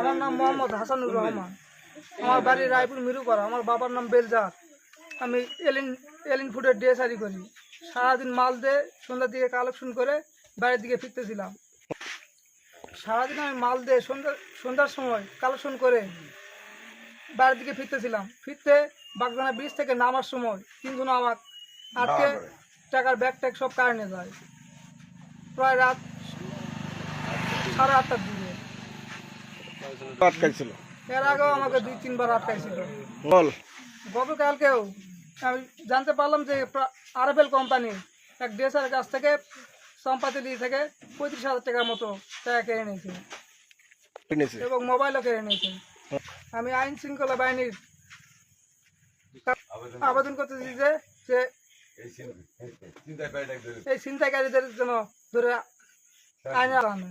আমার নাম মোহাম্মদ হাসানুর রহমান। আমার বাড়ি রায়পুর মিরুপাড়া। আমার বাবার নাম বেলজার। আমি এলিন এলিন ফুডের ডিএসআরি করি। সারাদিন মাল দিয়ে সন্ধ্যার দিকে কালেকশন করে বাড়ির দিকে ফিরতেছিলাম। সারাদিন আমি মাল দিয়ে সন্ধ্যা সন্ধ্যার সময় কালেকশন করে বাড়ির দিকে ফিরতেছিলাম। ফিরতে বাগদানা ব্রিজ থেকে নামার সময় তিনজন আমার আটকে টাকার ব্যাগ ট্যাগ সব কারে নিয়ে যায়। প্রায় রাত সাড়ে আটটার দিকে। আটকাইছিল। এর আগেও আমাকে দুই তিনবার আটকাইছিল। বল। গতকালকেও আমি জানতে পারলাম যে আরএফএল কোম্পানি এক কাছ থেকে সম্পাতিলি থেকে পঁয়ত্রিশ হাজার টাকার মতো টাকা কেড়ে নিয়েছে। এবং মোবাইলও কেড়ে নিয়েছে। আমি আইন শৃঙ্খলা বাহিনীর আবেদন করতেছি যে যে এই ছিনতাইকারীদের জন্য ধরে আইনের আনে